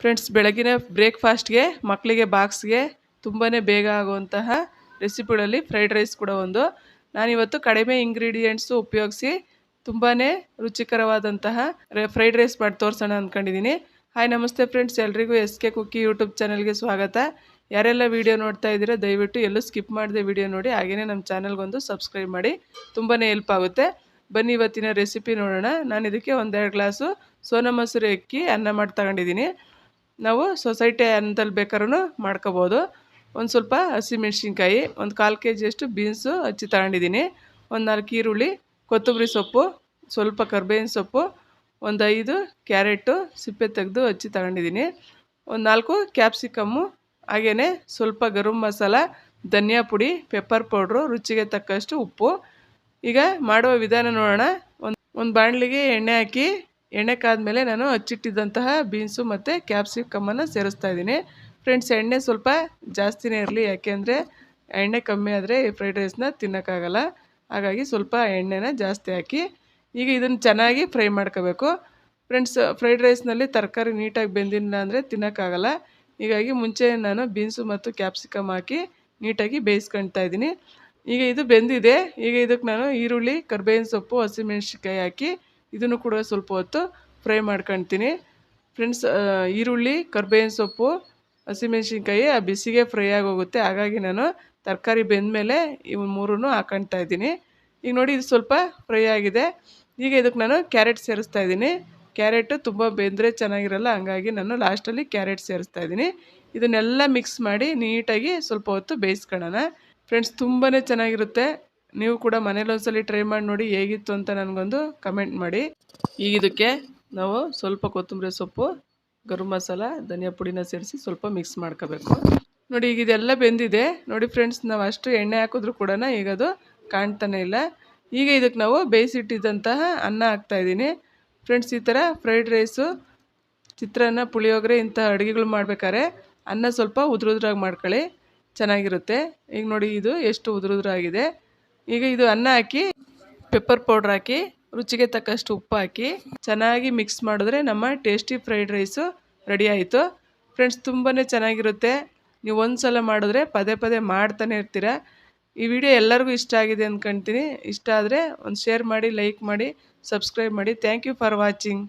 Friends ಬೆಳಗಿನ ಬ್ರೇಕ್ಫಾಸ್ಟ್ಗೆ ಮಕ್ಕಳಿಗೆ ಬಾಕ್ಸ್ಗೆ ತುಂಬಾ ಬೇಗ ಆಗುವಂತಹ ರೆಸಿಪಿಗಳಲ್ಲಿ ಫ್ರೈಡ್ ರೈಸ್ ಕೂಡ ಒಂದು. ನಾನಿವತ್ತು ಕಡಿಮೆ ಇಂಗ್ರೀಡಿಯೆಂಟ್ಸು ಉಪಯೋಗಿಸಿ ತುಂಬಾ ರುಚಿಕರವಾದಂತಹ ಫ್ರೈಡ್ ರೈಸ್ ಮಾಡಿ ತೋರಿಸೋಣ ಅಂದ್ಕೊಂಡಿದ್ದೀನಿ ಹಾಯ್ ನಮಸ್ತೆ ಫ್ರೆಂಡ್ಸ್ ಎಲ್ರಿಗೂ ಎಸ್ ಕೆ ಕುಕ್ಕಿ ಯೂಟ್ಯೂಬ್ ಚಾನಲ್ಗೆ ಸ್ವಾಗತ. ಯಾರೆಲ್ಲ ವೀಡಿಯೋ ನೋಡ್ತಾ ಇದ್ದೀರಾ, ದಯವಿಟ್ಟು ಎಲ್ಲೂ ಸ್ಕಿಪ್ ಮಾಡದೆ ವೀಡಿಯೋ ನೋಡಿ ಹಾಗೆಯೇ ನಮ್ಮ ಚಾನಲ್ಗೊಂದು ಸಬ್ಸ್ಕ್ರೈಬ್ ಮಾಡಿ ತುಂಬಾ ಹೆಲ್ಪ್ ಆಗುತ್ತೆ. ಬನ್ನಿ ಇವತ್ತಿನ ರೆಸಿಪಿ ನೋಡೋಣ. ನಾನು ಇದಕ್ಕೆ ಒಂದೆರಡು ಗ್ಲಾಸು ಸೋನಾ ಮಸೂರಿ ಅಕ್ಕಿ, ಅನ್ನ ಮಾಡಿ ತಗೊಂಡಿದ್ದೀನಿ ನಾವು ಸೊಸೈಟಿ ಅಂತಲ್ಲಿ ಬೇಕಾದ್ರೂ ಮಾಡ್ಕೋಬೋದು. ಒಂದು ಸ್ವಲ್ಪ ಹಸಿಮೆಣ್ಸಿನ್ಕಾಯಿ ಒಂದು ಕಾಲು ಕೆ ಜಿಯಷ್ಟು ಬೀನ್ಸು ಹಚ್ಚಿ ತಗೊಂಡಿದ್ದೀನಿ. ಒಂದು ನಾಲ್ಕು ಈರುಳ್ಳಿ, ಕೊತ್ತಂಬರಿ ಸೊಪ್ಪು, ಸ್ವಲ್ಪ ಕರ್ಬೇವಿನ ಸೊಪ್ಪು, ಒಂದು ಐದು ಕ್ಯಾರೆಟು ಸಿಪ್ಪೆ ತೆಗೆದು ಹಚ್ಚಿ ತಗೊಂಡಿದ್ದೀನಿ. ಒಂದು ನಾಲ್ಕು ಕ್ಯಾಪ್ಸಿಕಮ್ಮು ಹಾಗೆಯೇ ಸ್ವಲ್ಪ ಗರಂ ಮಸಾಲ, ಧನಿಯಾ ಪುಡಿ, ಪೆಪ್ಪರ್ ಪೌಡ್ರು, ರುಚಿಗೆ ತಕ್ಕಷ್ಟು ಉಪ್ಪು. ಈಗ ಮಾಡುವ ವಿಧಾನ ನೋಡೋಣ. ಒಂದು ಒಂದು ಬಾಣಲಿಗೆ ಎಣ್ಣೆ ಹಾಕಿ ಎಣ್ಣೆ ಕಾದ್ಮೇಲೆ ನಾನು ಹಚ್ಚಿಟ್ಟಿದ್ದಂತಹ ಬೀನ್ಸು ಮತ್ತು ಕ್ಯಾಪ್ಸಿಕಮ್ಮನ್ನು ಸೇರಿಸ್ತಾ ಇದ್ದೀನಿ. ಫ್ರೆಂಡ್ಸ್ ಎಣ್ಣೆ ಸ್ವಲ್ಪ ಜಾಸ್ತಿನೇ ಇರಲಿ, ಯಾಕೆಂದರೆ ಎಣ್ಣೆ ಕಮ್ಮಿ ಆದರೆ ಈ ಫ್ರೈಡ್ ರೈಸ್ನ ತಿನ್ನೋಕ್ಕಾಗಲ್ಲ. ಹಾಗಾಗಿ ಸ್ವಲ್ಪ ಎಣ್ಣೆನ ಜಾಸ್ತಿ ಹಾಕಿ, ಈಗ ಇದನ್ನು ಚೆನ್ನಾಗಿ ಫ್ರೈ ಮಾಡ್ಕೋಬೇಕು. ಫ್ರೆಂಡ್ಸ್ ಫ್ರೈಡ್ ರೈಸ್ನಲ್ಲಿ ತರಕಾರಿ ನೀಟಾಗಿ ಬೆಂದಿಲ್ಲ ಅಂದರೆ ತಿನ್ನೋಕ್ಕಾಗಲ್ಲ. ಹೀಗಾಗಿ ಮುಂಚೆ ನಾನು ಬೀನ್ಸು ಮತ್ತು ಕ್ಯಾಪ್ಸಿಕಮ್ ಹಾಕಿ ನೀಟಾಗಿ ಬೇಯಿಸ್ಕೊಳ್ತಾ ಇದ್ದೀನಿ. ಈಗ ಇದು ಬೆಂದಿದೆ. ಈಗ ಇದಕ್ಕೆ ನಾನು ಈರುಳ್ಳಿ, ಕರ್ಬೇವಿನ ಸೊಪ್ಪು ಹಸಿಮೆಣ್ಸಿಕಾಯಿ ಹಾಕಿ ಇದನ್ನು ಕೂಡ ಸ್ವಲ್ಪ ಹೊತ್ತು ಫ್ರೈ ಮಾಡ್ಕೊಳ್ತೀನಿ ಫ್ರೆಂಡ್ಸ್ ಈರುಳ್ಳಿ, ಕರ್ಬೇವಿನ ಸೊಪ್ಪು, ಹಸಿಮೆಣ್ಸಿನ್ಕಾಯಿ, ಆ ಬಿಸಿಗೆ ಫ್ರೈ ಆಗೋಗುತ್ತೆ. ಹಾಗಾಗಿ ನಾನು ತರಕಾರಿ ಬೆಂದಮೇಲೆ ಇವು ಮೂರೂ ಹಾಕೊಳ್ತಾ ಇದ್ದೀನಿ. ಈಗ ನೋಡಿ, ಇದು ಸ್ವಲ್ಪ ಫ್ರೈ ಆಗಿದೆ. ಈಗ ಇದಕ್ಕೆ ನಾನು ಕ್ಯಾರೆಟ್ ಸೇರಿಸ್ತಾ ಇದ್ದೀನಿ. ಕ್ಯಾರೆಟ್ ತುಂಬ ಬೆಂದರೆ ಚೆನ್ನಾಗಿರಲ್ಲ, ಹಂಗಾಗಿ ನಾನು ಲಾಸ್ಟಲ್ಲಿ ಕ್ಯಾರೆಟ್ ಸೇರಿಸ್ತಾ ಇದ್ದೀನಿ. ಇದನ್ನೆಲ್ಲ ಮಿಕ್ಸ್ ಮಾಡಿ ನೀಟಾಗಿ ಸ್ವಲ್ಪ ಹೊತ್ತು ಬೇಯಿಸ್ಕೊಳ್ಳೋಣ. ಫ್ರೆಂಡ್ಸ್ ತುಂಬಾ ಚೆನ್ನಾಗಿರುತ್ತೆ. ನೀವು ಕೂಡ ಮನೇಲಿ ಒಂದ್ಸಲ ಟ್ರೈ ಮಾಡಿ ನೋಡಿ ಹೇಗಿತ್ತು ಅಂತ ನನಗೊಂದು ಕಮೆಂಟ್ ಮಾಡಿ. ಈಗ ಇದಕ್ಕೆ ನಾವು ಸ್ವಲ್ಪ ಕೊತ್ತಂಬರಿ ಸೊಪ್ಪು, ಗರಂ ಮಸಾಲ, ಧನಿಯಾ ಪುಡಿನ ಸೇರಿಸಿ ಸ್ವಲ್ಪ ಮಿಕ್ಸ್ ಮಾಡ್ಕೋಬೇಕು. ನೋಡಿ ಈಗ ಇದೆಲ್ಲ ಬೆಂದಿದೆ. ನೋಡಿ ಫ್ರೆಂಡ್ಸ್ ನಾವು ಅಷ್ಟು ಎಣ್ಣೆ ಹಾಕಿದ್ರು ಕೂಡ ಈಗ ಅದು ಕಾಣ್ತಾನೆ ಇಲ್ಲ. ಈಗ ಇದಕ್ಕೆ ನಾವು ಬೇಯಿಸಿಟ್ಟಿದ್ದಂತಹ ಅನ್ನ ಹಾಕ್ತಾಯಿದ್ದೀನಿ ಫ್ರೆಂಡ್ಸ್ ಈ ಥರ ಫ್ರೈಡ್ ರೈಸು ಚಿತ್ರಾನ್ನ, ಪುಳಿಯೋಗರೆ ಇಂಥ ಅಡುಗೆಗಳು ಮಾಡ್ಬೇಕಾದ್ರೆ ಅನ್ನ ಸ್ವಲ್ಪ ಉದುರುದ್ರಾಗಿ ಮಾಡ್ಕೊಳ್ಳಿ. ಚೆನ್ನಾಗಿರುತ್ತೆ. ಈಗ ನೋಡಿ ಇದು ಎಷ್ಟು ಉದುರುದ್ರಾಗಿದೆ. ಈಗ ಇದು ಅನ್ನ ಹಾಕಿ ಪೆಪ್ಪರ್ ಪೌಡ್ರ್ ಹಾಕಿ, ರುಚಿಗೆ ತಕ್ಕಷ್ಟು ಉಪ್ಪು ಹಾಕಿ, ಚೆನ್ನಾಗಿ ಮಿಕ್ಸ್ ಮಾಡಿದ್ರೆ ನಮ್ಮ ಟೇಸ್ಟಿ ಫ್ರೈಡ್ ರೈಸು ರೆಡಿ ಆಯಿತು. ಫ್ರೆಂಡ್ಸ್ ತುಂಬಾ ಚೆನ್ನಾಗಿರುತ್ತೆ. ನೀವು ಒಂದು ಸಲ ಮಾಡಿದ್ರೆ ಪದೇ ಪದೇ ಮಾಡ್ತಾನೆ ಇರ್ತೀರ. ಈ ವಿಡಿಯೋ ಎಲ್ಲರಿಗೂ ಇಷ್ಟ ಆಗಿದೆ ಅಂದ್ಕೊಳ್ತೀನಿ ಇಷ್ಟ ಆದರೆ ಒಂದು ಶೇರ್ ಮಾಡಿ ಲೈಕ್ ಮಾಡಿ ಸಬ್ಸ್ಕ್ರೈಬ್ ಮಾಡಿ. Thank you for watching